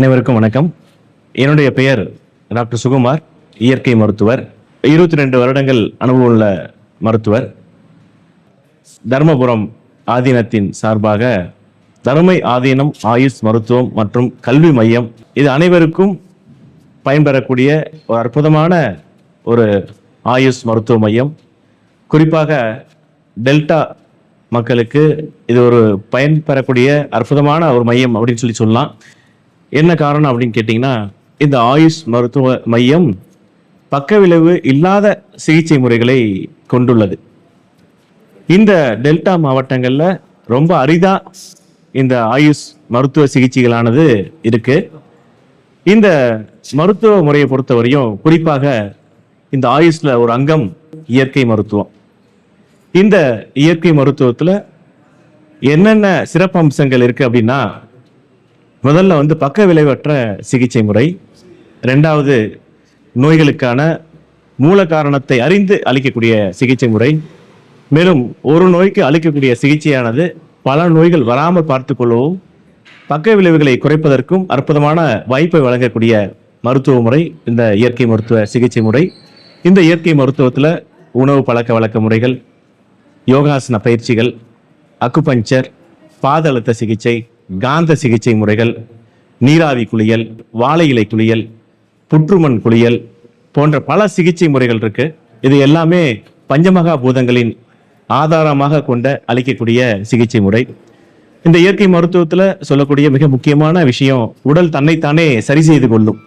அனைவருக்கும் வணக்கம். என்னுடைய பெயர் டாக்டர் சுகுமார் இயற்கை மருத்துவர். இருபத்தி ரெண்டு வருடங்கள் அனுபவம் உள்ள மருத்துவர். தர்மபுரம் ஆதீனத்தின் சார்பாக தருமை ஆதீனம் ஆயுஷ் மருத்துவம் மற்றும் கல்வி மையம் இது அனைவருக்கும் பயன்பெறக்கூடிய ஒரு அற்புதமான ஒரு ஆயுஷ் மருத்துவ மையம். குறிப்பாக டெல்டா மக்களுக்கு இது ஒரு பயன் பெறக்கூடிய அற்புதமான ஒரு மையம் அப்படின்னு சொல்லி சொல்லலாம். என்ன காரணம் அப்படின்னு கேட்டிங்கன்னா இந்த ஆயுஷ் மருத்துவ மையம் பக்க விளைவு இல்லாத சிகிச்சை முறைகளை கொண்டுள்ளது. இந்த டெல்டா மாவட்டங்களில் ரொம்ப அரிதா இந்த ஆயுஷ் மருத்துவ சிகிச்சைகளானது இருக்கு. இந்த மருத்துவ முறையை பொறுத்தவரையும் குறிப்பாக இந்த ஆயுஷில் ஒரு அங்கம் இயற்கை மருத்துவம். இந்த இயற்கை மருத்துவத்தில் என்னென்ன சிறப்பம்சங்கள் இருக்குது அப்படின்னா முதல்ல வந்து பக்க விளைவற்ற சிகிச்சை முறை. ரெண்டாவது நோய்களுக்கான மூல காரணத்தை அறிந்து அளிக்கக்கூடிய சிகிச்சை முறை. மேலும் ஒரு நோய்க்கு அளிக்கக்கூடிய சிகிச்சையானது பல நோய்கள் வராமல் பார்த்து கொள்ளவும் பக்க விளைவுகளை குறைப்பதற்கும் அற்புதமான வாய்ப்பை வழங்கக்கூடிய மருத்துவ முறை இந்த இயற்கை மருத்துவ சிகிச்சை முறை. இந்த இயற்கை மருத்துவத்தில் உணவு பழக்க வழக்க முறைகள் யோகாசன பயிற்சிகள் அக்குபஞ்சர் பாத அழுத்த சிகிச்சை காந்த சிகிச்சை முறைகள் நீராவி குளியல் வாழை இலை குளியல் புற்றுமண் குளியல் போன்ற பல சிகிச்சை முறைகள் இருக்கு. இது எல்லாமே பஞ்சமகா பூதங்களின் ஆதாரமாக கொண்ட அளிக்கக்கூடிய சிகிச்சை முறை. இந்த இயற்கை மருத்துவத்தில் சொல்லக்கூடிய மிக முக்கியமான விஷயம் உடல் தன்னைத்தானே சரி செய்து கொள்ளும்.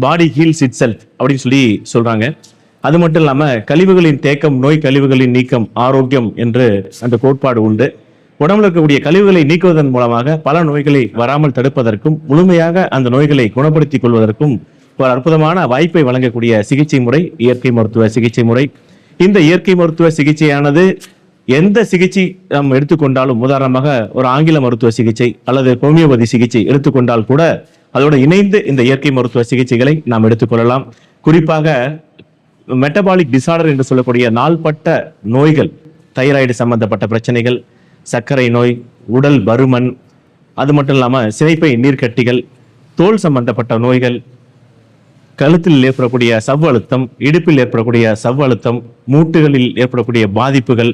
பாடி ஹீல்ஸ் இட் செல்ஃப் அப்படின்னு சொல்லி சொல்றாங்க. அது மட்டும் இல்லாமல் கழிவுகளின் தேக்கம் நோய் கழிவுகளின் நீக்கம் ஆரோக்கியம் என்று அந்த கோட்பாடு உண்டு. உடம்புல இருக்கக்கூடிய கழிவுகளை நீக்குவதன் மூலமாக பல நோய்களை வராமல் தடுப்பதற்கும் முழுமையாக அந்த நோய்களை குணப்படுத்திக் கொள்வதற்கும் ஒரு அற்புதமான வாய்ப்பை வழங்கக்கூடிய சிகிச்சை முறை இயற்கை மருத்துவ சிகிச்சை முறை. இந்த இயற்கை மருத்துவ சிகிச்சையானது எந்த சிகிச்சை நாம் எடுத்துக்கொண்டாலும் உதாரணமாக ஒரு ஆங்கில மருத்துவ சிகிச்சை அல்லது ஹோமியோபதி சிகிச்சை எடுத்துக்கொண்டால் கூட அதோடு இணைந்து இந்த இயற்கை மருத்துவ சிகிச்சைகளை நாம் எடுத்துக்கொள்ளலாம். குறிப்பாக மெட்டபாலிக் டிசார்டர் என்று சொல்லக்கூடிய நாள்பட்ட நோய்கள் தைராய்டு சம்பந்தப்பட்ட பிரச்சனைகள் சர்க்கரை நோய் உடல் பருமன் அது மட்டும் இல்லாமல் சினைப்பை நீர்க்கட்டிகள் தோல் சம்பந்தப்பட்ட நோய்கள் கழுத்தில் ஏற்படக்கூடிய சவ் அழுத்தம் இடுப்பில் ஏற்படக்கூடிய சவ் அழுத்தம் மூட்டுகளில் ஏற்படக்கூடிய பாதிப்புகள்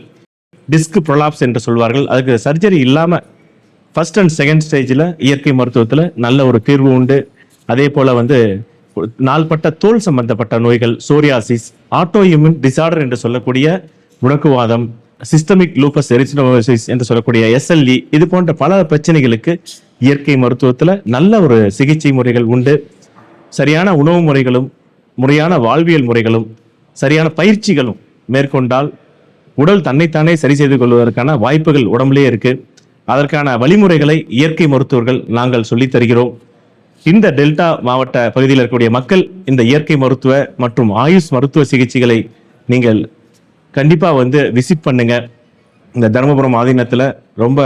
டிஸ்க் ப்ரொலாப்ஸ் என்று சொல்வார்கள். அதுக்கு சர்ஜரி இல்லாமல் ஃபர்ஸ்ட் அண்ட் செகண்ட் ஸ்டேஜில் இயற்கை மருத்துவத்தில் நல்ல ஒரு தீர்வு உண்டு. அதே போல் வந்து நாள்பட்ட தோல் சம்பந்தப்பட்ட நோய்கள் சோரியாசிஸ் ஆட்டோ இம்யூன் டிசார்டர் என்று சொல்லக்கூடிய முடக்குவாதம் சிஸ்டமிக் லூபஸ் எரிசினோசிஸ் என்று சொல்லக்கூடிய எஸ்எல்இ இது போன்ற பல பிரச்சனைகளுக்கு இயற்கை மருத்துவத்தில் நல்ல ஒரு சிகிச்சை முறைகள் உண்டு. சரியான உணவு முறைகளும் முறையான வாழ்வியல் முறைகளும் சரியான பயிற்சிகளும் மேற்கொண்டால் உடல் தன்னைத்தானே சரி செய்து கொள்வதற்கான வாய்ப்புகள் உடம்புலே இருக்கு. அதற்கான வழிமுறைகளை இயற்கை மருத்துவர்கள் நாங்கள் சொல்லித் தருகிறோம். இந்த டெல்டா மாவட்ட பகுதியில் இருக்கக்கூடிய மக்கள் இந்த இயற்கை மருத்துவ மற்றும் ஆயுஷ் மருத்துவ சிகிச்சைகளை நீங்கள் கண்டிப்பாக வந்து விசிட் பண்ணுங்க. இந்த தருமபுரம் ஆதீனத்தில் ரொம்ப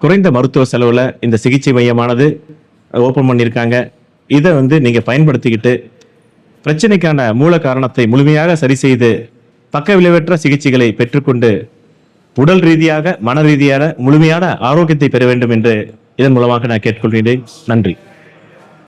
குறைந்த மருத்துவ செலவில் இந்த சிகிச்சை மையமானது ஓப்பன் பண்ணியிருக்காங்க இதை வந்து நீங்கள் பயன்படுத்திக்கிட்டு பிரச்சனைக்கான மூல காரணத்தை முழுமையாக சரி செய்து பக்க விளைவற்ற சிகிச்சைகளை பெற்றுக்கொண்டு உடல் ரீதியாக மன ரீதியான முழுமையான ஆரோக்கியத்தை பெற வேண்டும் என்று இதன் மூலமாக நான் கேட்டுக்கொள்கிறேன் நன்றி.